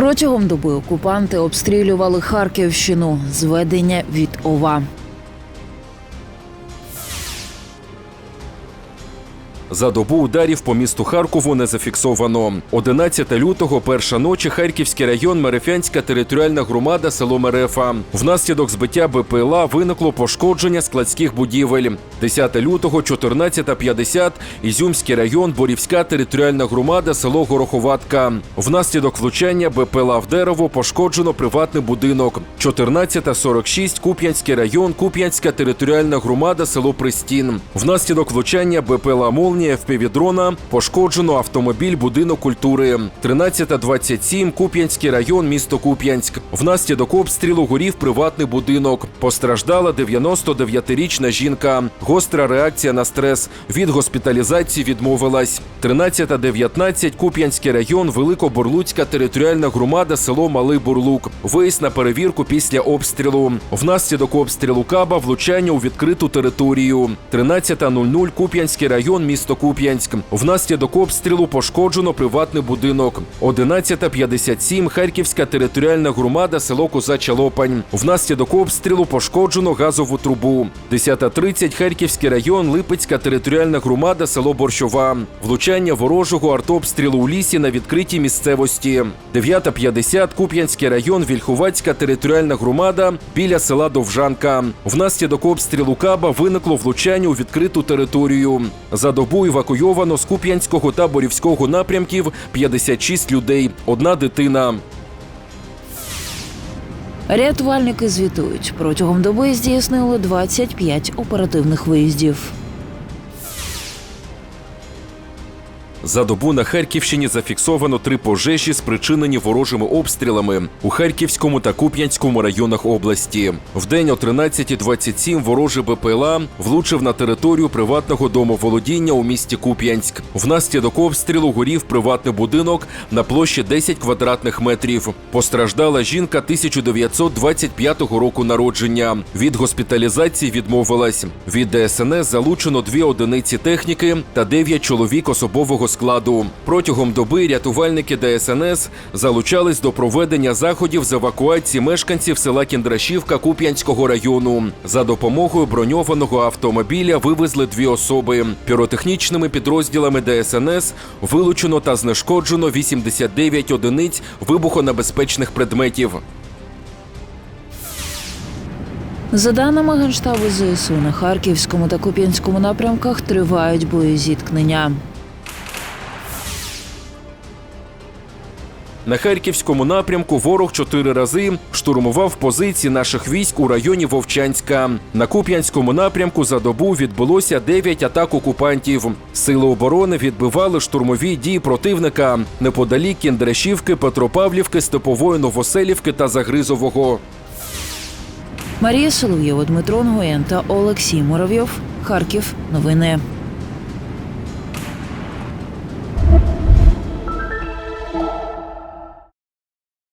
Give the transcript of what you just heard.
Протягом доби окупанти обстрілювали Харківщину. Зведення від ОВА. За добу ударів по місту Харкову не зафіксовано. 11 лютого, перша ночі, Харківський район, Мерефянська територіальна громада, село Мерефа. Внаслідок збиття БПЛА виникло пошкодження складських будівель. 10 лютого, 14.50, Ізюмський район, Борівська територіальна громада, село Гороховатка. Внаслідок влучання БПЛА в дерево пошкоджено приватний будинок. 14.46, Куп'янський район, Куп'янська територіальна громада, село Пристін. Внаслідок влучання БПЛА «Молнія» впівдрона пошкоджено автомобіль будинок культури. 13.27, Куп'янський район, місто Куп'янськ. Внаслідок обстрілу горів приватний будинок. Постраждала 99-річна жінка. Гостра реакція на стрес. Від госпіталізації відмовилась. 13.19, Куп'янський район, Великоборлуцька територіальна громада, село Малий Бурлук. Виїзд на перевірку після обстрілу. Внаслідок обстрілу Каба влучання у відкриту територію. 13.00, Куп'янський район, місто Куп'янськ. Внаслідок обстрілу пошкоджено приватний будинок. 11.57, Харківська територіальна громада, село Козача Лопань. Внаслідок обстрілу пошкоджено газову трубу. 10.30, Харківський район, Липецька територіальна громада, село Борщова. Влучання ворожого артобстрілу у лісі на відкритій місцевості. 9.50, Куп'янський район, Вільхувацька територіальна громада біля села Довжанка. Внаслідок обстрілу Каба виникло влучання у відкриту територію. За добу евакуйовано з Куп'янського та Борівського напрямків 56 людей, одна дитина. Рятувальники звітують. Протягом доби здійснили 25 оперативних виїздів. За добу на Харківщині зафіксовано три пожежі, спричинені ворожими обстрілами у Харківському та Куп'янському районах області. В день о 13.27 ворожий БПЛА влучив на територію приватного домоволодіння у місті Куп'янськ. Внаслідок обстрілу горів приватний будинок на площі 10 квадратних метрів. Постраждала жінка 1925 року народження. Від госпіталізації відмовилась. Від ДСНС залучено дві одиниці техніки та 9 чоловік особового складу. Протягом доби рятувальники ДСНС залучались до проведення заходів з евакуації мешканців села Кіндрашівка Куп'янського району. За допомогою броньованого автомобіля вивезли дві особи. Піротехнічними підрозділами ДСНС вилучено та знешкоджено 89 одиниць вибухонебезпечних предметів. За даними Генштабу ЗСУ, на Харківському та Куп'янському напрямках тривають боєзіткнення. На харківському напрямку ворог чотири рази штурмував позиції наших військ у районі Вовчанська. На Куп'янському напрямку за добу відбулося 9 атак окупантів. Сили оборони відбивали штурмові дії противника неподалік Кіндрашівки, Петропавлівки, Степової Новоселівки та Загризового. Марія Солов'єва, Дмитро Нгоєн та Олексій Муравйов. Харків. Новини.